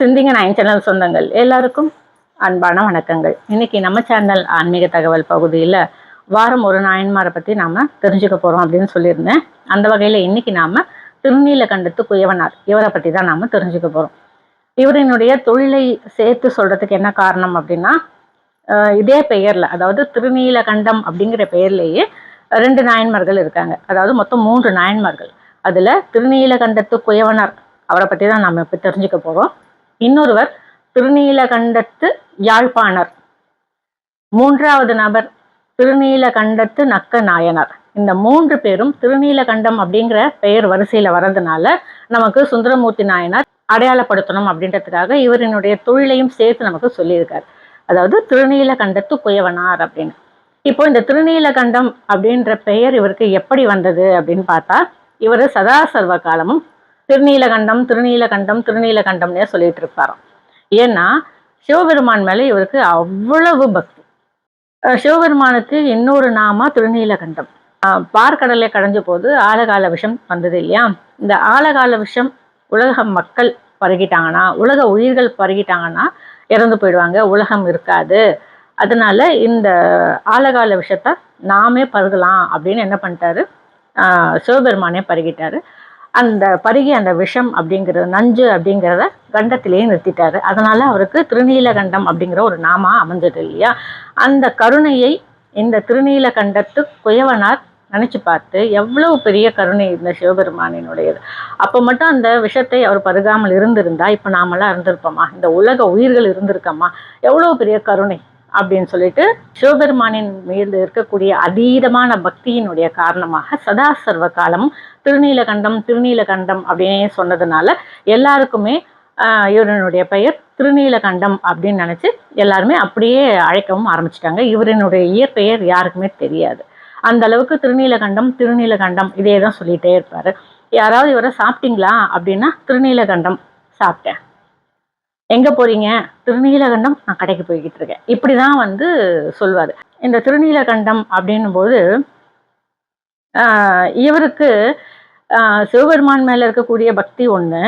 சிந்திங்க nine channel சொந்தங்கள். எல்லாருக்கும் அன்பான வணக்கங்கள். இன்னைக்கு நம்ம சேனல் ஆன்மீக தகவல் பகுதியில் வாரம் ஒரு நாயன்மாரை பற்றி நாம் தெரிஞ்சுக்க போகிறோம் அப்படின்னு சொல்லியிருந்தேன். அந்த வகையில் இன்னைக்கு நாம் திருநீலகண்டத்து குயவனார். இவரை பற்றி தான் நாம் தெரிஞ்சுக்க போகிறோம் இவரினுடைய தொழிலை சேர்த்து சொல்கிறதுக்கு என்ன காரணம் அப்படின்னா இதே பெயரில் அதாவது திருநீலகண்டம் அப்படிங்கிற பெயர்லேயே ரெண்டு நாயன்மார்கள் இருக்காங்க. அதாவது மொத்தம் மூன்று நாயன்மார்கள். அதில் திருநீலகண்டத்து குயவனார். அவரை பற்றி தான் நாம் இப்போ தெரிஞ்சுக்க போகிறோம் இன்னொருவர் திருநீலகண்டத்து யாழ்ப்பாணர். மூன்றாவது நபர் திருநீலகண்டத்து நக்க நாயனார் இந்த மூன்று பேரும் திருநீலகண்டம் அப்படிங்கிற பெயர் வரிசையில வர்றதுனால நமக்கு சுந்தரமூர்த்தி நாயனார் அடையாளப்படுத்தணும் அப்படின்றதுக்காக இவரினுடைய தொழிலையும் சேர்த்து நமக்கு சொல்லியிருக்கார். அதாவது திருநீலகண்டத்து குயவனார் அப்படின்னு. இப்போ இந்த திருநீலகண்டம் அப்படின்ற பெயர் இவருக்கு எப்படி வந்தது அப்படின்னு பார்த்தா இவர் சதா சர்வ காலமும் திருநீலகண்டம் திருநீலகண்டம் திருநீலகண்டம்னே சொல்லிட்டு இருப்பாராம் ஏன்னா சிவபெருமான் மேலே இவருக்கு அவ்வளவு பக்தி. சிவபெருமானுக்கு இன்னொரு நாமா திருநீலகண்டம். பார்க்கடலை கடைஞ்ச போது ஆழகால விஷம் வந்தது இல்லையா? இந்த ஆழகால விஷம் உலக மக்கள் பருகிட்டாங்கன்னா உலக உயிர்கள் பருகிட்டாங்கன்னா இறந்து போயிடுவாங்க. உலகம் இருக்காது. அதனால இந்த ஆழகால விஷத்தை நாமே பருகலாம் அப்படின்னு என்ன பண்ணிட்டாரு? ஆஹ் சிவபெருமானே பருகிட்டாரு. அந்த பருகி அந்த விஷம் அப்படிங்கிறது நஞ்சு அப்படிங்கிறத கண்டத்திலேயே நிறுத்திட்டாரு. அதனால அவருக்கு திருநீலகண்டம் அப்படிங்கிற ஒரு நாமா அமைஞ்சது இல்லையா? அந்த கருணையை இந்த திருநீலகண்டத்து குயவனார் நினைச்சு பார்த்து எவ்வளவு பெரிய கருணை இந்த சிவபெருமானினுடையது. அப்போ மட்டும் அந்த விஷத்தை அவர் பருகாமல் இருந்திருந்தா இப்போ நாமெல்லாம் இருந்திருப்போமா? இந்த உலக உயிர்கள் இருந்திருக்கோமா எவ்வளவு பெரிய கருணை? அப்படின்னு சொல்லிட்டு சிவபெருமானின் மீது இருக்கக்கூடிய அதீதமான பக்தியினுடைய காரணமாக சதா சர்வ காலமும் திருநீலகண்டம் திருநீலகண்டம் அப்படின்னே சொன்னதுனால எல்லாருக்குமே இவரனுடைய இவரினுடைய பெயர் திருநீலகண்டம் அப்படின்னு நினச்சி எல்லாருமே அப்படியே அழைக்கவும் ஆரம்பிச்சிட்டாங்க. இவரினுடைய இயற்பெயர் யாருக்குமே தெரியாது. அந்த அளவுக்கு திருநீலகண்டம் திருநீலகண்டம் இதே தான் சொல்லிட்டே இருப்பார். யாராவது இவரை சாப்பிட்டீங்களா அப்படின்னா திருநீலகண்டம் சாப்பிட்டேன். எங்க போறீங்க? திருநீலகண்டம் நான் கடைக்கு போய்கிட்டு இருக்கேன். இப்படிதான் வந்து சொல்வாரு. இந்த திருநீலகண்டம் அப்படின்னும் போது ஆஹ், இவருக்கு ஆஹ், சிவபெருமான் மேல இருக்கக்கூடிய பக்தி ஒண்ணு.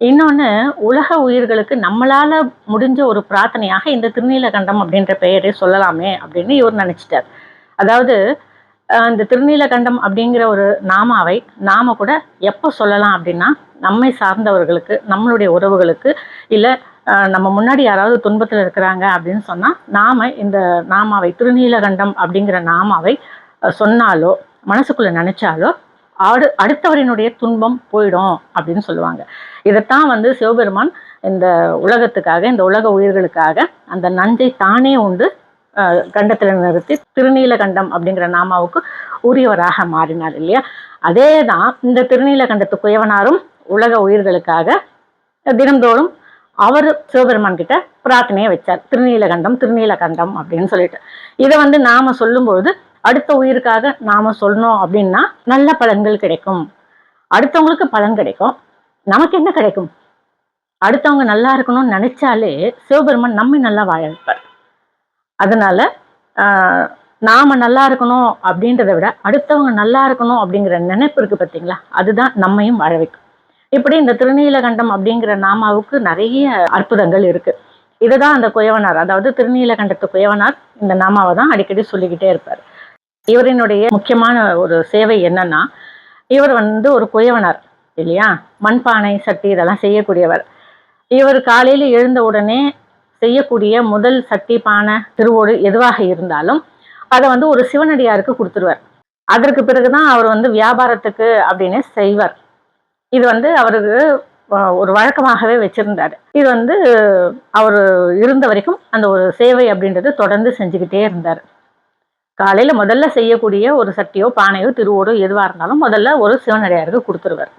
இன்னொன்னு உலக உயிர்களுக்கு நம்மளால முடிஞ்ச ஒரு பிரார்த்தனையாக இந்த திருநீலகண்டம் அப்படின்ற பெயரை சொல்லலாமே அப்படின்னு இவர் நினைச்சிட்டார். அதாவது அந்த இந்த திருநீலகண்டம் அப்படிங்கிற ஒரு நாமாவை நாம கூட எப்போ சொல்லலாம் அப்படின்னா நம்மை சார்ந்தவர்களுக்கு நம்மளுடைய உறவுகளுக்கு இல்லை நம்ம முன்னாடி யாராவது துன்பத்தில் இருக்கிறாங்க அப்படின்னு சொன்னால் நாம இந்த நாமாவை திருநீலகண்டம் அப்படிங்கிற நாமாவை சொன்னாலோ மனசுக்குள்ளே நினச்சாலோ ஆடு அடுத்தவரினுடைய துன்பம் போயிடும் அப்படின்னு சொல்லுவாங்க. இதைத்தான் வந்து சிவபெருமான் இந்த உலகத்துக்காக இந்த உலக உயிர்களுக்காக அந்த நஞ்சை தானே உண்டு கண்டத்தில் நிறுத்தி திருநீலகண்டம் அப்படிங்கிற நாமாவுக்கு உரியவராக மாறினார் இல்லையா? அதே தான் இந்த திருநீலகண்டத்து குயவனாரும் உலக உயிர்களுக்காக தினந்தோறும் அவர் சிவபெருமான் கிட்ட பிரார்த்தனையை வச்சார். திருநீலகண்டம் திருநீலகண்டம் அப்படின்னு சொல்லிட்டு. இதை வந்து நாம சொல்லும்பொழுது அடுத்த உயிருக்காக நாம சொல்லணும் அப்படின்னா நல்ல பலன்கள் கிடைக்கும். அடுத்தவங்களுக்கு பலன் கிடைக்கும். நமக்கு என்ன கிடைக்கும்? அடுத்தவங்க நல்லா இருக்கணும்னு நினைச்சாலே சிவபெருமான் நம்மை நல்லா வாழ வைப்பார். அதனால நாம நல்லா இருக்கணும் அப்படின்றத விட அடுத்தவங்க நல்லா இருக்கணும் அப்படிங்கிற நினைப்பு இருக்கு பார்த்தீங்களா அதுதான் நம்மையும் வாழ வைக்கும். இப்படி இந்த திருநீலகண்டம் அப்படிங்கிற நாமாவுக்கு நிறைய அற்புதங்கள் இருக்கு. இதுதான் அந்த குயவனார். அதாவது திருநீலகண்டத்து குயவனார் இந்த நாமாவை தான் அடிக்கடி சொல்லிக்கிட்டே இருப்பார். இவரினுடைய முக்கியமான ஒரு சேவை என்னன்னா இவர் வந்து ஒரு குயவனார் இல்லையா? மண்பானை சட்டி இதெல்லாம் செய்யக்கூடியவர். இவர் காலையில் எழுந்த உடனே செய்யக்கூடிய முதல் சட்டி பானை திருவோடு எதுவாக இருந்தாலும் அதை வந்து ஒரு சிவனடியாருக்கு கொடுத்துருவார். அதற்கு பிறகுதான் அவர் வந்து வியாபாரத்துக்கு அப்படின்னு செய்வார். இது வந்து அவருக்கு ஒரு வழக்கமாகவே வச்சிருந்தாரு. இது வந்து அவர் இருந்த வரைக்கும் அந்த ஒரு சேவை அப்படின்றது தொடர்ந்து செஞ்சுக்கிட்டே இருந்தார். காலையில முதல்ல செய்யக்கூடிய ஒரு சட்டியோ பானையோ திருவோடோ எதுவாக இருந்தாலும் முதல்ல ஒரு சிவனடியாருக்கு கொடுத்துருவார்.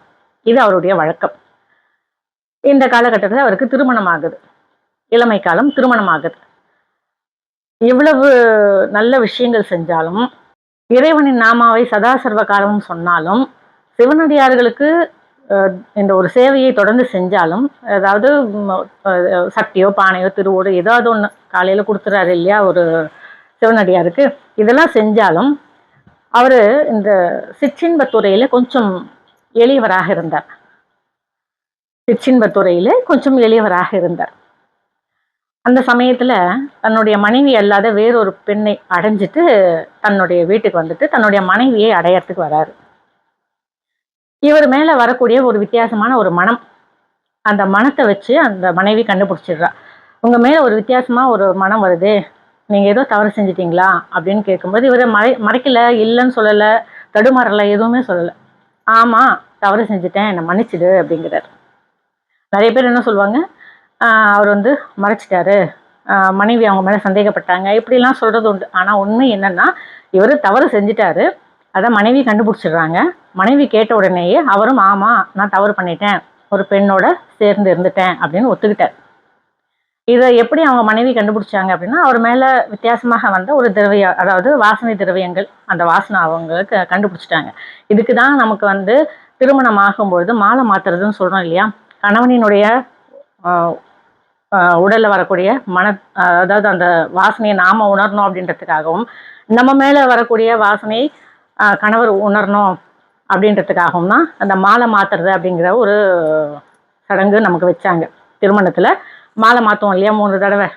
இது அவருடைய வழக்கம். இந்த காலகட்டத்தில் அவருக்கு திருமணம் ஆகுது. இளமை காலம் திருமணம் ஆகுது இவ்வளவு நல்ல விஷயங்கள் செஞ்சாலும் இறைவனின் நாமாவை சதா சர்வ காலமும் சொன்னாலும் சிவனடியார்களுக்கு இந்த ஒரு சேவையை தொடர்ந்து செஞ்சாலும் அதாவது சட்டியோ பானையோ திருவோடு ஏதாவது ஒன்று காலையில் கொடுத்துறாரு இல்லையா ஒரு சிவனடியாருக்கு இதெல்லாம் செஞ்சாலும் அவர் இந்த சிற்றின்பத்துறையில் கொஞ்சம் எளியவராக இருந்தார். சிற்றின்பத்துறையில் கொஞ்சம் எளியவராக இருந்தார். அந்த சமயத்தில் தன்னுடைய மனைவி அல்லாத வேறொரு பெண்ணை அடைஞ்சிட்டு தன்னுடைய வீட்டுக்கு வந்துட்டு தன்னுடைய மனைவியை அடையறதுக்கு வராரு. இவர் மேலே வரக்கூடிய ஒரு வித்தியாசமான ஒரு மனம் அந்த மனத்தை வச்சு அந்த மனைவி கண்டுபிடிச்சிடுறா. உங்கள் மேலே ஒரு வித்தியாசமாக ஒரு மனம் வருது நீங்கள் ஏதோ தவறு செஞ்சிட்டிங்களா? அப்படின்னு கேட்கும்போது இவர் மறை மறைக்கல இல்லைன்னு சொல்லலை தடுமாறல எதுவுமே சொல்லலை. ஆமாம் தவறு செஞ்சுட்டேன் என்னை மன்னிச்சிடு அப்படிங்கிறார். நிறைய பேர் என்ன சொல்லுவாங்க அவர் வந்து மறைச்சிட்டாரு. மனைவி அவங்க மேலே சந்தேகப்பட்டாங்க. இப்படிலாம் சொல்கிறது உண்டு. ஆனால் உண்மை என்னன்னா இவர் தவறு செஞ்சிட்டாரு. அதை மனைவி கண்டுபிடிச்சிடுறாங்க. மனைவி கேட்ட உடனேயே அவரும் ஆமா நான் தவறு பண்ணிட்டேன். ஒரு பெண்ணோட சேர்ந்து இருந்துட்டேன் அப்படின்னு ஒத்துக்கிட்டார். இதை எப்படி அவங்க மனைவி கண்டுபிடிச்சாங்க அப்படின்னா அவர் மேலே வித்தியாசமாக வந்த ஒரு திரவிய அதாவது வாசனை திரவியங்கள் அந்த வாசனை அவங்களுக்கு கண்டுபிடிச்சிட்டாங்க. இதுக்கு தான் நமக்கு வந்து திருமணம் ஆகும்பொழுது மாலை மாத்துறதுன்னு சொல்கிறோம் இல்லையா? கணவனினுடைய உடலில் வரக்கூடிய மன அதாவது அந்த வாசனையை நாம உணரணும் அப்படின்றதுக்காகவும் நம்ம மேலே வரக்கூடிய வாசனை கணவர் உணரணும் அப்படின்றதுக்காகவும் தான் அந்த மாலை மாற்றுறது அப்படிங்கிற ஒரு சடங்கு நமக்கு வச்சாங்க. திருமணத்தில் மாலை மாற்றுவோம் இல்லையா மூணு தடவை.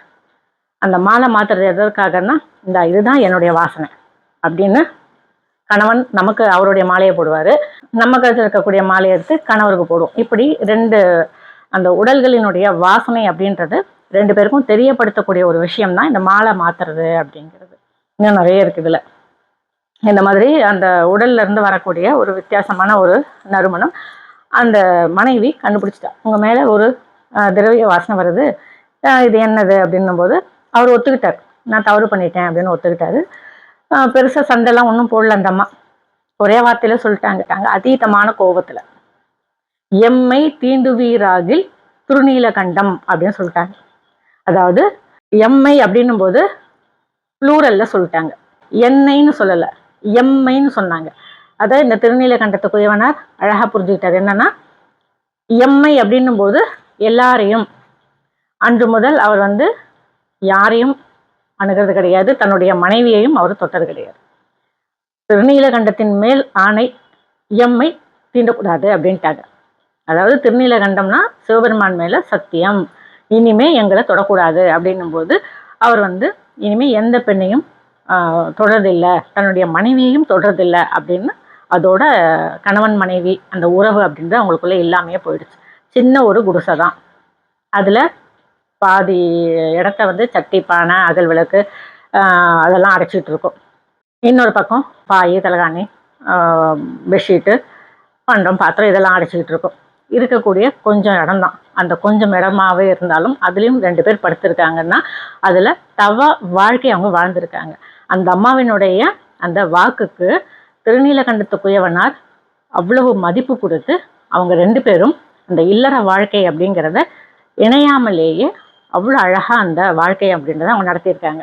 அந்த மாலை மாத்துறது எதற்காகன்னா இந்த இதுதான் என்னுடைய வாசனை அப்படின்னு கணவன் நமக்கு அவருடைய மாலையை போடுவார். நம்ம கழுத்தில் இருக்கக்கூடிய மாலையை எடுத்து கணவருக்கு போடுவோம். இப்படி ரெண்டு அந்த உடல்களினுடைய வாசனை அப்படின்றது ரெண்டு பேருக்கும் தெரியப்படுத்தக்கூடிய ஒரு விஷயம் தான் இந்த மாலை மாத்துறது அப்படிங்கிறது. இன்னும் நிறைய இருக்குது இதில். இந்த மாதிரி அந்த உடல்ல இருந்து வரக்கூடிய ஒரு வித்தியாசமான ஒரு நறுமணம். அந்த மனைவி கண்டுபிடிச்சிட்டா. உங்க மேல ஒரு திரவிய வாசனை வருது. இது என்னது அப்படின்னும் போது அவர் ஒத்துக்கிட்டார். நான் தவறு பண்ணிட்டேன் அப்படின்னு ஒத்துக்கிட்டாரு. பெருசாக பெருசா சண்டைலாம் ஒன்றும் போடல அந்த அம்மா. ஒரே வார்த்தையில சொல்லிட்டாங்கிட்டாங்க அதீதமான கோபத்துல. எம்மை தீண்டுவீராகில் திருநீலகண்டம் அப்படின்னு சொல்லிட்டாங்க. அதாவது எம்மை அப்படின்னும் போது ப்ளூரல்ல சொல்லிட்டாங்க. என்னைன்னு சொல்லலை எம்மைன்னு சொன்னாங்க. அதை இந்த திருநீலகண்டத்து குயவனார் அழகாக புரிஞ்சுக்கிட்டார். என்னன்னா எம்மை அப்படின்னும் போது எல்லாரையும் அன்று முதல் அவர் வந்து யாரையும் அணுகிறது கிடையாது தன்னுடைய மனைவியையும் அவர் தொட்டது கிடையாது. திருநீலகண்டத்தின் மேல் ஆணை எம்மை தீண்டக்கூடாது அப்படின்ட்டாங்க. அதாவது திருநீலகண்டம்னா சிவபெருமான் மேலே சத்தியம். இனிமே எங்களை தொடக்கூடாது அப்படின்னும் போது அவர் வந்து இனிமே எந்த பெண்ணையும் தொடர்தில்லை தன்னுடைய மனைவியையும் தொடர்தில்லை அப்படின்னு அதோட கணவன் மனைவி அந்த உறவு அப்படின்றது அவங்களுக்குள்ளே இல்லாமையே போயிடுச்சு. சின்ன ஒரு குடிசை தான். அதில் பாதி இடத்த வந்து சட்டி பானை அகல் விளக்கு அதெல்லாம் அடைச்சிட்டு இருக்கும். இன்னொரு பக்கம் பாய் தலகாணி பெட்ஷீட்டு பண்டம் பாத்திரம் இதெல்லாம் அடைச்சிக்கிட்டு இருக்கும். இருக்கக்கூடிய கொஞ்சம் இடம்தான். அந்த கொஞ்சம் இடமாவே இருந்தாலும் அதுலேயும் ரெண்டு பேர் படுத்திருக்காங்கன்னா அதில் தவ வாழ்க்கை அவங்க வாழ்ந்திருக்காங்க. அந்த அம்மாவினுடைய அந்த வாக்குக்கு திருநீலகண்டத்து குயவனார் அவ்வளவு மதிப்பு கொடுத்து அவங்க ரெண்டு பேரும் அந்த இல்லற வாழ்க்கை அப்படிங்கிறத இணையாமலேயே அவ்வளோ அழகாக அந்த வாழ்க்கை அப்படின்றத அவங்க நடத்தியிருக்காங்க.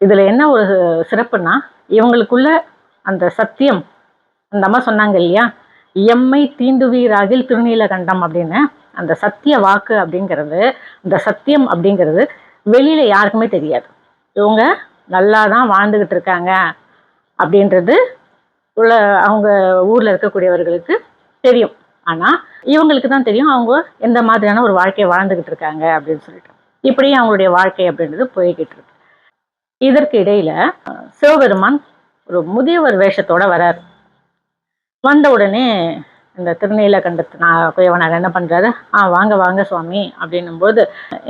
இதில் என்ன ஒரு சிறப்புனா இவங்களுக்குள்ள அந்த சத்தியம் அந்த அம்மா சொன்னாங்க இல்லையா? எம்மை தீண்டுவீராகில் திருநீலகண்டம் அப்படின்னு அந்த சத்திய வாக்கு அப்படிங்கிறது இந்த சத்தியம் அப்படிங்கிறது வெளியில யாருக்குமே தெரியாது. இவங்க நல்லா தான் வாழ்ந்துகிட்டு இருக்காங்க அப்படின்றது உள்ள அவங்க ஊர்ல இருக்கக்கூடியவர்களுக்கு தெரியும். ஆனா இவங்களுக்கு தான் தெரியும் அவங்க எந்த மாதிரியான ஒரு வாழ்க்கையை வாழ்ந்துகிட்டு இருக்காங்க அப்படின்னு சொல்லிட்டு. இப்படி அவங்களுடைய வாழ்க்கை அப்படின்றது போய்கிட்டு இருக்கு. இதற்கு இடையில சிவபெருமான் ஒரு முதியவர் வேஷத்தோட வரார். வந்த உடனே இந்த திருநீலகண்டத்து நான் குயவனார் என்ன பண்ணுறாரு ஆ வாங்க வாங்க சுவாமி அப்படின்னும்போது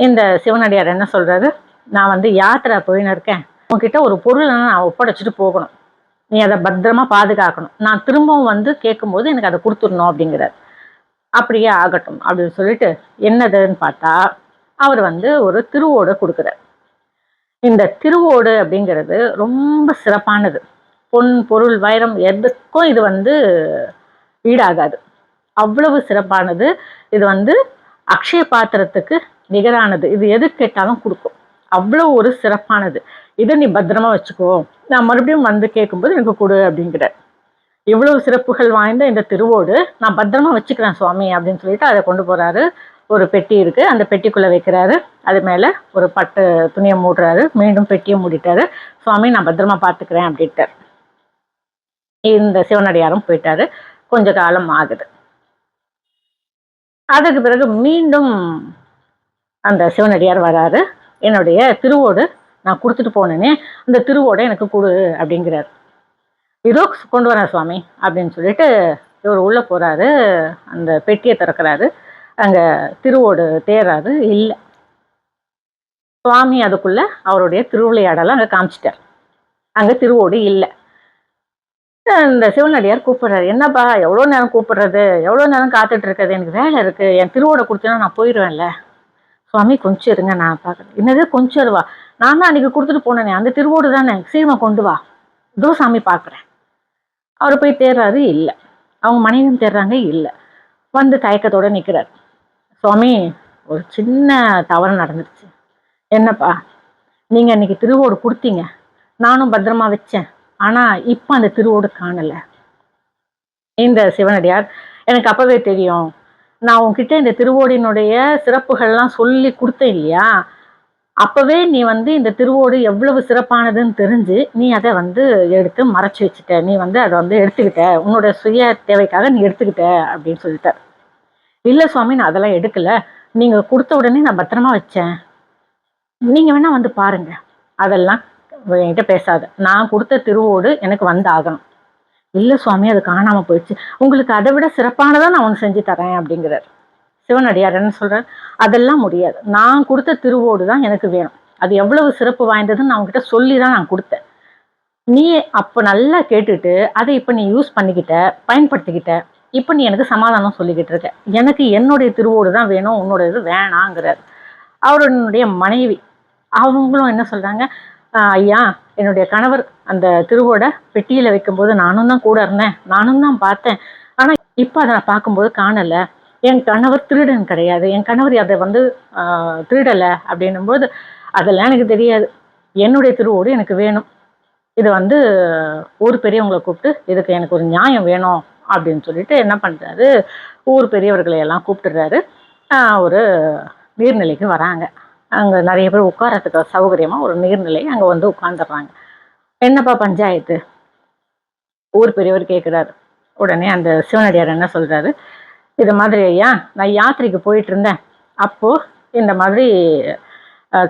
இந்த சிவனடியார் என்ன சொல்கிறாரு நான் வந்து யாத்திரை போயின்னு இருக்கேன். உங்ககிட்ட ஒரு பொருளை நான் ஒப்படைச்சிட்டு போகணும். நீ அதை பத்திரமா பாதுகாக்கணும். நான் திரும்பவும் வந்து கேட்கும்போது எனக்கு அதை கொடுத்துடணும் அப்படிங்கிறார். அப்படியே ஆகட்டும் அப்படின்னு சொல்லிட்டு என்னதுன்னு பார்த்தா அவர் வந்து ஒரு திருவோடு கொடுக்குறார். இந்த திருவோடு அப்படிங்கிறது ரொம்ப சிறப்பானது. பொன் பொருள் வைரம் எதுக்கும் இது வந்து ஈடாகாது. அவ்வளவு சிறப்பானது. இது வந்து அக்ஷய பாத்திரத்துக்கு நிகரானது. இது எது கேட்டாலும் கொடுக்கும். அவ்வளோ ஒரு சிறப்பானது. இதை நீ பத்திரமா வச்சுக்கோ. நான் மறுபடியும் வந்து கேட்கும்போது எனக்கு கொடு அப்படிங்கிற. இவ்வளவு சிறப்புகள் வாய்ந்த இந்த திருவோடு நான் பத்திரமா வச்சுக்கிறேன் சுவாமி அப்படின்னு சொல்லிட்டு அதை கொண்டு போறாரு. ஒரு பெட்டி இருக்கு. அந்த பெட்டிக்குள்ளே வைக்கிறாரு. அது மேலே ஒரு பட்டு துணியை மூடுறாரு. மீண்டும் பெட்டியை மூடிட்டாரு. சுவாமி நான் பத்திரமா பார்த்துக்கிறேன் அப்படின்ட்டார். இந்த சிவனடியாரும் போயிட்டாரு. கொஞ்ச காலம் ஆகுது. அதுக்கு பிறகு மீண்டும் அந்த சிவனடியார் வராரு. என்னுடைய திருவோடு நான் கொடுத்துட்டு போனேனே அந்த திருவோடை எனக்கு கொடு அப்படிங்கிறார். இதோ கொண்டு வரேன் சுவாமி அப்படின்னு சொல்லிட்டு இவர் உள்ளே போகிறாரு அந்த பெட்டியை திறக்கிறாரு. அங்கே திருவோடு தேர்றாரு இல்லை. சுவாமி அதுக்குள்ளே அவருடைய திருவிளையாடலாம் அங்கே காமிச்சிட்டார். அங்கே திருவோடு இல்லை. இந்த சிவனடியார் கூப்பிடுறாரு. என்னப்பா எவ்வளோ நேரம் கூப்பிடுறது? எவ்வளோ நேரம் காத்துட்டு இருக்கிறது எனக்கு வேலை இருக்கு. என் திருவோட கொடுத்தனா நான் போயிடுவேன்ல சுவாமி கொஞ்சம் இருங்க நான் பார்க்குறேன். என்னது? கொஞ்சம் இருவா? நான் தான் அன்றைக்கி கொடுத்துட்டு போனேனே. அந்த திருவோடு தானே? சீக்கிரமா கொண்டு வா. இதோ சாமி பார்க்குறேன். அவர் போய் தேர்றாரு இல்லை. அவங்க மனைவியும் தேர்றாங்க இல்லை. வந்து தயக்கத்தோட நிற்கிறார் சுவாமி ஒரு சின்ன தவறு நடந்துருச்சு. என்னப்பா நீங்கள் அன்றைக்கி திருவோடு கொடுத்தீங்க. நானும் பத்திரமா வச்சேன். ஆனால் இப்போ அந்த திருவோடு காணலை. இந்த சிவனடியார் எனக்கு அப்போவே தெரியும். நான் உன்கிட்ட இந்த திருவோடினுடைய சிறப்புகள்லாம் சொல்லி கொடுத்தேன் இல்லையா? அப்போவே நீ வந்து இந்த திருவோடு எவ்வளவு சிறப்பானதுன்னு தெரிஞ்சு நீ அதை வந்து எடுத்து மறைச்சி வச்சுட்ட. நீ வந்து அதை வந்து எடுத்துக்கிட்ட. உன்னோட சுய தேவைக்காக நீ எடுத்துக்கிட்ட அப்படின்னு சொல்லிட்ட இல்லை சுவாமி நான் அதெல்லாம் எடுக்கல. நீங்கள் கொடுத்த உடனே நான் பத்திரமா வச்சேன். நீங்கள் வேணால் வந்து பாருங்க. அதெல்லாம் என்கிட்ட பேசாத. நான் கொடுத்த திருவோடு எனக்கு வந்து ஆகணும் இல்லை சுவாமி அது காணாமல் போயிடுச்சு. உங்களுக்கு அதை விட சிறப்பானதான் நான் ஒன்று செஞ்சு தரேன் அப்படிங்கிறார். சிவனடியார் என்ன சொல்கிறார் அதெல்லாம் முடியாது. நான் கொடுத்த திருவோடு தான் எனக்கு வேணும். அது எவ்வளவு சிறப்பு வாய்ந்ததுன்னு நான் உங்ககிட்ட சொல்லி தான் நான் கொடுத்தேன். நீ அப்போ நல்லா கேட்டுட்டு அதை இப்போ நீ யூஸ் பண்ணிக்கிட்ட பயன்படுத்திக்கிட்ட இப்போ நீ எனக்கு சமாதானம் சொல்லிக்கிட்டு இருக்க. எனக்கு என்னுடைய திருவோடு தான் வேணும் உன்னோட இது வேணாங்கிறார். அவருடைய மனைவி அவங்களும் என்ன சொல்கிறாங்க ஐயா என்னுடைய கணவர் அந்த திருவோட பெட்டியில் வைக்கும்போது நானும் தான் கூட இருந்தேன். நானும் தான் பார்த்தேன். ஆனால் இப்போ அதை நான் பார்க்கும்போது காணலை. என் கணவர் திருடன் கிடையாது. என் கணவர் அதை வந்து திருடலை அப்படின்னும்போது அதெல்லாம் எனக்கு தெரியாது. என்னுடைய திருவோடு எனக்கு வேணும். இது வந்து ஊர் பெரியவங்களை கூப்பிட்டு இதுக்கு எனக்கு ஒரு நியாயம் வேணும் அப்படின்னு சொல்லிட்டு என்ன பண்ணுறாரு ஊர் பெரியவர்களை எல்லாம் கூப்பிட்டுறாரு ஒரு நீர்நிலைக்கு வராங்க. அங்கே நிறைய பேர் உட்காரத்துக்கு சௌகரியமாக ஒரு நீர்நிலை அங்கே வந்து உட்காந்துடுறாங்க என்னப்பா பஞ்சாயத்து? ஊர் பெரியவர் கேட்குறாரு உடனே அந்த சிவனடியார் என்ன சொல்கிறாரு இது மாதிரி ஐயா நான் யாத்திரைக்கு போயிட்டு இருந்தேன். அப்போது இந்த மாதிரி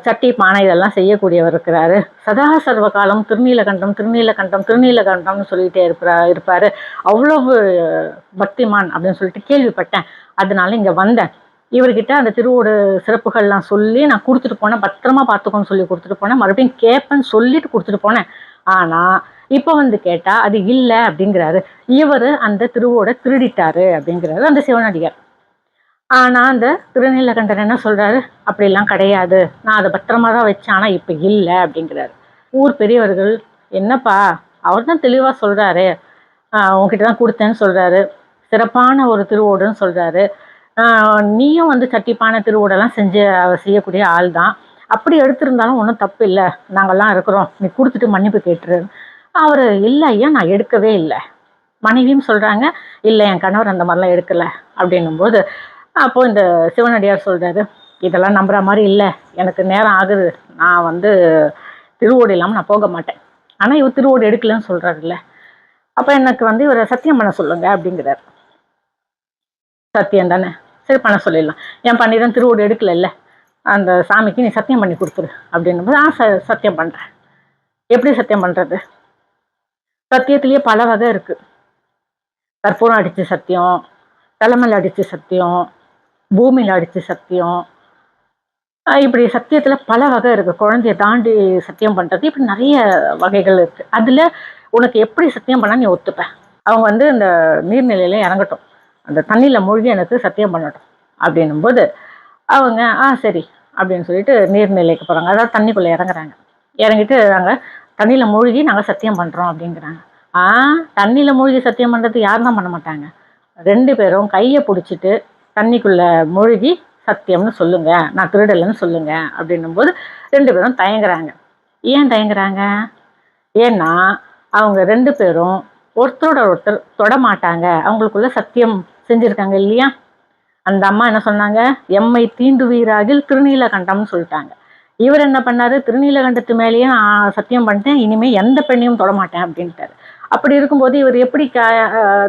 சட்டி பானை இதெல்லாம் செய்யக்கூடியவர் இருக்கிறாரு. சதா சர்வ காலம் திருநீலகண்டம் திருநீலகண்டம் திருநீலகண்டம்னு சொல்லிகிட்டே இருப்பா இருப்பார். அவ்வளவு பக்திமான் அப்படின்னு சொல்லிட்டு கேள்விப்பட்டேன். அதனால இங்கே வந்தேன். இவர்கிட்ட அந்த திருவோட சிறப்புகள்லாம் சொல்லி நான் கொடுத்துட்டு போனேன். பத்திரமா பார்த்துக்கோன்னு சொல்லி கொடுத்துட்டு போனேன். மறுபடியும் கேட்பேன்னு சொல்லிட்டு கொடுத்துட்டு போனேன். ஆனால் இப்போ வந்து கேட்டால் அது இல்லை அப்படிங்கிறாரு. இவர் அந்த திருவோட திருடிட்டாரு அப்படிங்கிறாரு அந்த சிவனடியார். ஆனால் அந்த திருநீலகண்டர் என்ன சொல்கிறாரு அப்படிலாம் கிடையாது. நான் அதை பத்திரமா தான் வச்சேன். ஆனால் இப்போ இல்லை அப்படிங்கிறாரு. ஊர் பெரியவர்கள் என்னப்பா? அவர் தான் தெளிவாக சொல்கிறாரு உங்ககிட்ட தான் கொடுத்தேன்னு சொல்கிறாரு சிறப்பான ஒரு திருவோடுன்னு சொல்கிறாரு நீயும் வந்து சட்டிப்பான திருவோடெல்லாம் செஞ்சு செய்யக்கூடிய ஆள் தான் அப்படி எடுத்திருந்தாலும் ஒன்றும் தப்பு இல்லை. நாங்கள்லாம் இருக்கிறோம். நீ கொடுத்துட்டு மன்னிப்பு கேட்டுரு. அவர் இல்லை ஐயா நான் எடுக்கவே இல்லை. மனைவியும் சொல்கிறாங்க இல்லை என் கணவர் அந்த மாதிரிலாம் எடுக்கலை. அப்படின்னும்போது அப்போது இந்த சிவனடியார் சொல்கிறாரு இதெல்லாம் நம்புகிற மாதிரி இல்லை. எனக்கு நேரம் ஆகுது. நான் வந்து திருவோடு இல்லாமல் நான் போக மாட்டேன். ஆனால் இவர் திருவோடு எடுக்கலன்னு சொல்கிறாருல்ல அப்போ எனக்கு வந்து இவரை சத்தியம் பண்ண சொல்லுங்க அப்படிங்கிறார். சத்தியம் தானே? சரி பண்ண சொல்லிடலாம். என் பண்ணிடுறேன் திருவோடு எடுக்கலைல்ல. அந்த சாமிக்கு நீ சத்தியம் பண்ணி கொடுத்துரு அப்படின்னும் ஆ ச சத்தியம் பண்ணுறேன் எப்படி சத்தியம் பண்ணுறது சத்தியத்திலேயே பல வகை இருக்குது கற்பூரம் அடித்து சத்தியம் தலைமையில் அடித்து சத்தியம் பூமியில் அடித்து சத்தியம். இப்படி சத்தியத்தில் பல வகை இருக்குது குழந்தைய தாண்டி சத்தியம் பண்ணுறது இப்படி நிறைய வகைகள் இருக்குது அதில் உனக்கு எப்படி சத்தியம் பண்ணால் நீ ஒத்துப்ப. அவங்க வந்து இந்த நீர்நிலையில இறங்கட்டும். அந்த தண்ணியில் மூழ்கி எனக்கு சத்தியம் பண்ணட்டும் அப்படின்னும்போது அவங்க ஆ சரி அப்படின்னு சொல்லிட்டு நீர்நிலைக்கு போகிறாங்க அதாவது தண்ணிக்குள்ளே இறங்குறாங்க. இறங்கிட்டு நாங்கள் தண்ணியில் மூழ்கி நாங்கள் சத்தியம் பண்ணுறோம் அப்படிங்கிறாங்க. ஆ தண்ணியில் மூழ்கி சத்தியம் பண்ணுறது யாரும் தான் பண்ண மாட்டாங்க. ரெண்டு பேரும் கையை பிடிச்சிட்டு தண்ணிக்குள்ளே மூழ்கி சத்தியம்னு சொல்லுங்க நான் திருடலைன்னு சொல்லுங்க அப்படின்னும் போது ரெண்டு பேரும் தயங்குறாங்க. ஏன் தயங்குறாங்க? ஏன்னா அவங்க ரெண்டு பேரும் ஒருத்தரோட ஒருத்தர் தொட மாட்டாங்க. அவங்களுக்குள்ள சத்தியம் செஞ்சுருக்காங்க இல்லையா? அந்த அம்மா என்ன சொன்னாங்க? எம்மை தீண்டுவீராகில் திருநீலகண்டம்னு சொல்லிட்டாங்க. இவர் என்ன பண்ணாரு? திருநீலகண்டத்து மேலேயே நான் சத்தியம் பண்ணிட்டேன் இனிமேல் எந்த பெண்ணையும் தொடமாட்டேன் அப்படின்ட்டாரு. அப்படி இருக்கும்போது இவர் எப்படி க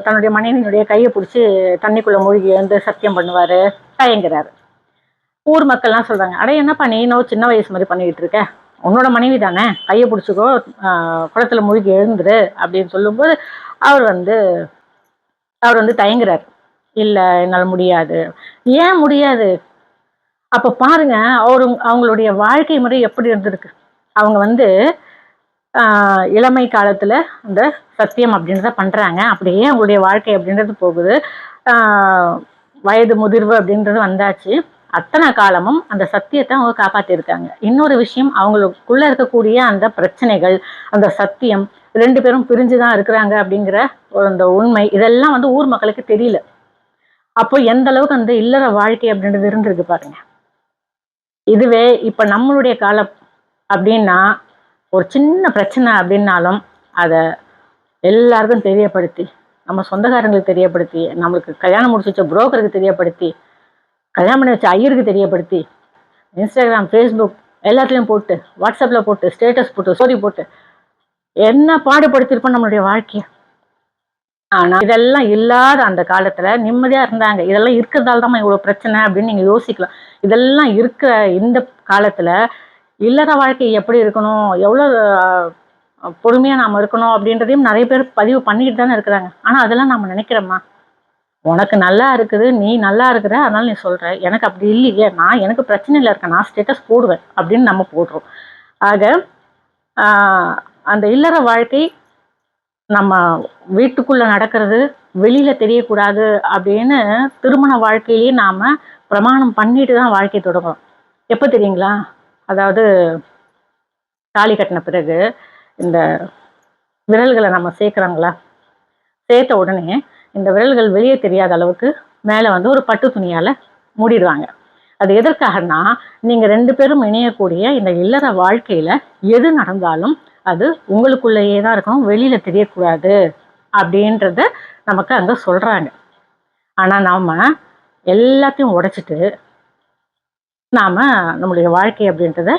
தன்னுடைய மனைவியினுடைய கையை பிடிச்சி தண்ணிக்குள்ளே மூழ்கி வந்து சத்தியம் பண்ணுவார்? தயங்குறாரு. ஊர் மக்கள்லாம் சொல்கிறாங்க அட என்னப்பா நீ இன்னும் சின்ன வயசு மாதிரி பண்ணிக்கிட்டு இருக்க? உன்னோட மனைவி தானே? கையை பிடிச்சிக்கோ குளத்தில் குளத்துல மூழ்கி எழுந்துரு அப்படின்னு சொல்லும்போது அவர் வந்து அவர் வந்து தயங்குறாரு. இல்லை என்னால் முடியாது. ஏன் முடியாது? அப்போ பாருங்க அவரு அவங்களுடைய வாழ்க்கை முறை எப்படி இருந்திருக்கு? அவங்க வந்து இளமை காலத்தில் அந்த சத்தியம் அப்படின்றத பண்ணுறாங்க அப்படியே அவங்களுடைய வாழ்க்கை அப்படின்றது போகுது. வயது முதிர்வு அப்படின்றது வந்தாச்சு. அத்தனை காலமும் அந்த சத்தியத்தை அவங்க காப்பாற்றியிருக்காங்க இன்னொரு விஷயம் அவங்களுக்குள்ளே இருக்கக்கூடிய அந்த பிரச்சனைகள் அந்த சத்தியம் ரெண்டு பேரும் பிரிஞ்சு தான் இருக்கிறாங்க அப்படிங்கிற ஒரு அந்த உண்மை இதெல்லாம் வந்து ஊர் மக்களுக்கு தெரியல. அப்போ எந்த அளவுக்கு அந்த இல்லற வாழ்க்கை அப்படின்றது இருந்திருக்கு பாருங்க. இதுவே இப்ப நம்மளுடைய காலம் அப்படின்னா ஒரு சின்ன பிரச்சனை அப்படின்னாலும் அதை எல்லாருக்கும் தெரியப்படுத்தி நம்ம சொந்தக்காரங்களுக்கு தெரியப்படுத்தி நம்மளுக்கு கல்யாணம் முடிச்சு வச்ச புரோக்கருக்கு தெரியப்படுத்தி கல்யாணம் பண்ணி வச்ச ஐயருக்கு தெரியப்படுத்தி இன்ஸ்டாகிராம் ஃபேஸ்புக் எல்லாத்துலேயும் போட்டு வாட்ஸ்அப்பில் போட்டு ஸ்டேட்டஸ் போட்டு ஸ்டோரி போட்டு என்ன பாடுபடுத்திருப்போம் நம்மளுடைய வாழ்க்கையை? ஆனா இதெல்லாம் இல்லாத அந்த காலத்துல நிம்மதியா இருந்தாங்க. இதெல்லாம் இருக்கிறதால தான் இவ்வளவு பிரச்சனை அப்படின்னு நீங்க யோசிக்கலாம். இதெல்லாம் இருக்கிற இந்த காலத்துல இல்லற வாழ்க்கை எப்படி இருக்கணும்? எவ்வளவு பொறுமையா நாம இருக்கணும் அப்படின்றதையும் நிறைய பேர் பதிவு பண்ணிக்கிட்டு தானே இருக்கிறாங்க. ஆனா அதெல்லாம் நம்ம நினைக்கிறோமா உனக்கு நல்லா இருக்குது நீ நல்லா இருக்கிற அதனால நீ சொல்ற. எனக்கு அப்படி இல்லையே. நான் எனக்கு பிரச்சனையில் இருக்கேன். நான் ஸ்டேட்டஸ் போடுவேன் அப்படின்னு நம்ம போடுறோம். ஆக அந்த இல்லற வாழ்க்கை நம்ம வீட்டுக்குள்ள நடக்கிறது வெளியில தெரியக்கூடாது அப்படின்னு திருமண வாழ்க்கையிலேயே நாம பிரமாணம் பண்ணிட்டு தான் வாழ்க்கை தொடங்குறோம். எப்போ தெரியுங்களா? அதாவது தாலி கட்டின பிறகு இந்த விரல்களை நம்ம சேர்க்குறாங்களா? சேர்த்த உடனே இந்த விரல்கள் வெளியே தெரியாத அளவுக்கு மேலே வந்து ஒரு பட்டு துணியால மூடிடுவாங்க. அது எதற்காகனா நீங்க ரெண்டு பேரும் இணையக்கூடிய இந்த இல்லற வாழ்க்கையில எது நடந்தாலும் அது உங்களுக்குள்ளேயே தான் இருக்கணும் வெளியில் தெரியக்கூடாது அப்படின்றத நமக்கு அங்கே சொல்கிறாங்க ஆனால் நாம் எல்லாத்தையும் உடைச்சிட்டு நாம் நம்மளுடைய வாழ்க்கை அப்படின்றத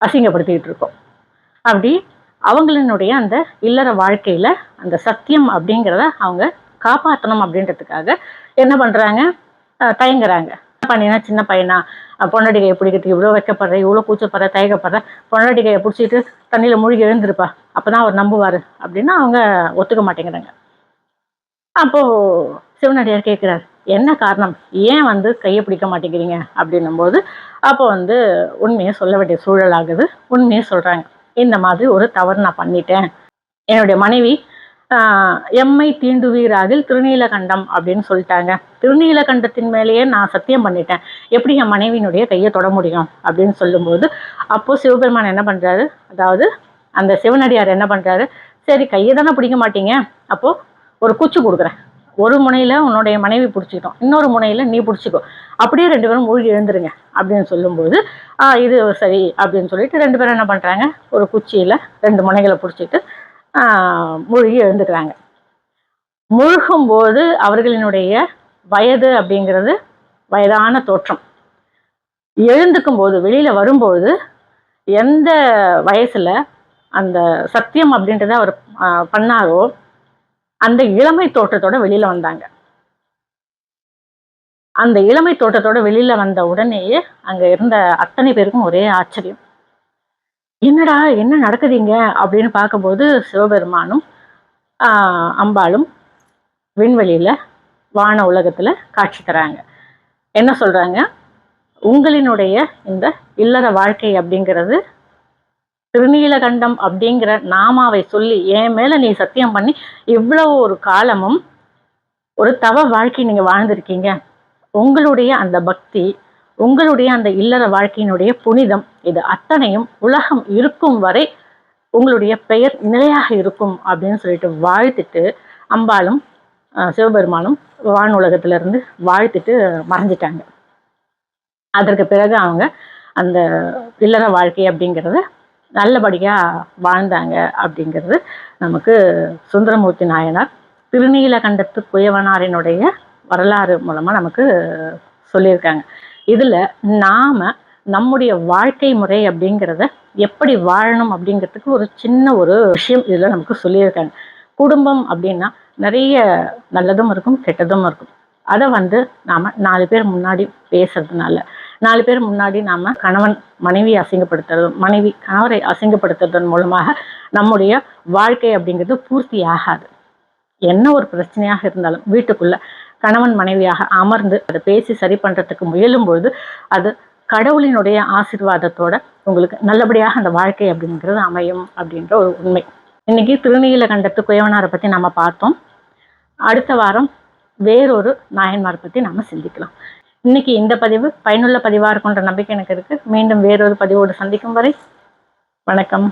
அசிங்கப்படுத்திக்கிட்டு இருக்கோம். அப்படி அவங்களினுடைய அந்த இல்லற வாழ்க்கையில் அந்த சத்தியம் அப்படிங்கிறத அவங்க காப்பாற்றணும் அப்படின்றதுக்காக என்ன பண்ணுறாங்க தயங்குறாங்க. பண்ணினா சின்ன பையனா? அஹ் பிடிக்கிறதுக்கு இவ்வளோ வைக்கப்படுற இவ்வளோ கூச்சப்படுற தயக்கப்படுற பொண்டாட்டி பிடிச்சிட்டு தண்ணியில் மூழ்கி எழுந்திருப்பா. அப்பதான் அவர் நம்புவார். அப்படின்னா அவங்க ஒத்துக்க மாட்டேங்கிறாங்க. அப்போ சிவனடியார் கேட்குறாரு என்ன காரணம்? ஏன் வந்து கையை பிடிக்க மாட்டேங்கிறீங்க? அப்படின்னும்போது அப்போ வந்து உண்மையை சொல்ல வேண்டிய சூழல் ஆகுது. உண்மையை சொல்றாங்க. இந்த மாதிரி ஒரு தவறு நான் பண்ணிட்டேன். என்னுடைய மனைவி எம்மை தீண்டுவீராகில் திருநீலகண்டம் அப்படின்னு சொல்லிட்டாங்க. திருநீலகண்டத்தின் மேலேயே நான் சத்தியம் பண்ணிட்டேன். எப்படி என் மனைவியினுடைய கையை தொட முடியும் அப்படின்னு சொல்லும்போது அப்போது சிவபெருமான் என்ன பண்ணுறாரு அதாவது அந்த சிவனடியார் என்ன பண்ணுறாரு சரி கையை தானே பிடிக்க மாட்டீங்க. அப்போது ஒரு குச்சி கொடுக்குறேன். ஒரு முனையில் உன்னுடைய மனைவி பிடிச்சிக்கிட்டோம். இன்னொரு முனையில் நீ பிடிச்சிக்கோ. அப்படியே ரெண்டு பேரும் மூழ்கி எழுந்துருங்க அப்படின்னு சொல்லும்போது இது சரி அப்படின்னு சொல்லிட்டு ரெண்டு பேரும் என்ன பண்ணுறாங்க ஒரு குச்சியில் ரெண்டு முனைகளை பிடிச்சிட்டு மூழ்கி எழுந்துக்கிறாங்க. முழுகும்போது அவர்களினுடைய வயது அப்படிங்கிறது வயதான தோற்றம். எழுந்துக்கும் போது வெளியில வரும்போது எந்த வயசுல அந்த சத்தியம் அப்படின்றத அவர் பண்ணாரோ அந்த இளமை தோற்றத்தோட வெளியில வந்தாங்க. அந்த இளமை தோட்டத்தோட வெளியில வந்த உடனேயே அங்க இருந்த அத்தனை பேருக்கும் ஒரே ஆச்சரியம். என்னடா என்ன நடக்குதுங்க அப்படின்னு பார்க்கும்போது சிவபெருமானும் அம்பாளும் விண்வெளியில் வான உலகத்தில் காட்சி தராங்க. என்ன சொல்கிறாங்க உங்களினுடைய இந்த இல்லற வாழ்க்கை அப்படிங்கிறது திருநீலகண்டம் அப்படிங்கிற நாமாவை சொல்லி என் மேலே நீ சத்தியம் பண்ணி இவ்வளோ ஒரு காலமும் ஒரு தவ வாழ்க்கை நீங்கள் வாழ்ந்திருக்கீங்க. உங்களுடைய அந்த பக்தி உங்களுடைய அந்த இல்லற வாழ்க்கையினுடைய புனிதம் இது அத்தனையும் உலகம் இருக்கும் வரை உங்களுடைய பெயர் நிலையாக இருக்கும் அப்படின்னு சொல்லிட்டு வாழ்த்துட்டு அம்பாளும் அஹ், சிவபெருமானும் வான் உலகத்துல வாழ்த்திட்டு மறைஞ்சிட்டாங்க. அதற்கு பிறகு அவங்க அந்த இல்லற வாழ்க்கை அப்படிங்கிறத நல்லபடியா வாழ்ந்தாங்க அப்படிங்கிறது நமக்கு சுந்தரமூர்த்தி நாயனார் திருநீலகண்டத்து குயவனாரினுடைய வரலாறு மூலமா நமக்கு சொல்லியிருக்காங்க. இதுல நாம நம்முடைய வாழ்க்கை முறை அப்படிங்கிறத எப்படி வாழணும் அப்படிங்கிறதுக்கு ஒரு சின்ன ஒரு விஷயம் இதில் நமக்கு சொல்லியிருக்காங்க. குடும்பம் அப்படின்னா நிறைய நல்லதும் இருக்கும் கெட்டதும் இருக்கும். அதை வந்து நாம் நாலு பேர் முன்னாடி பேசுறதுனால நாலு பேர் முன்னாடி நாம் கணவன் மனைவி அசிங்கப்படுத்துறது மனைவி கணவரை அசிங்கப்படுத்துறதன் மூலமாக நம்முடைய வாழ்க்கை அப்படிங்கிறது பூர்த்தி ஆகாது. என்ன ஒரு பிரச்சனையாக இருந்தாலும் வீட்டுக்குள்ள கணவன் மனைவியாக அமர்ந்து அதை பேசி சரி பண்ணுறதுக்கு முயலும் பொழுது அது கடவுளினுடைய ஆசீர்வாதத்தோட உங்களுக்கு நல்லபடியாக அந்த வாழ்க்கை அப்படிங்கிறது அமையும் அப்படின்ற ஒரு உண்மை. இன்னைக்கு திருநீலகண்டத்து குயவனாரை பற்றி நம்ம பார்த்தோம். அடுத்த வாரம் வேறொரு நாயன்மாரை பற்றி நம்ம சிந்திக்கலாம். இன்னைக்கு இந்த பதிவு பயனுள்ள பதிவாக இருக்குன்ற நம்பிக்கை எனக்கு இருக்குது மீண்டும் வேறொரு பதிவோடு சந்திக்கும் வரை வணக்கம்.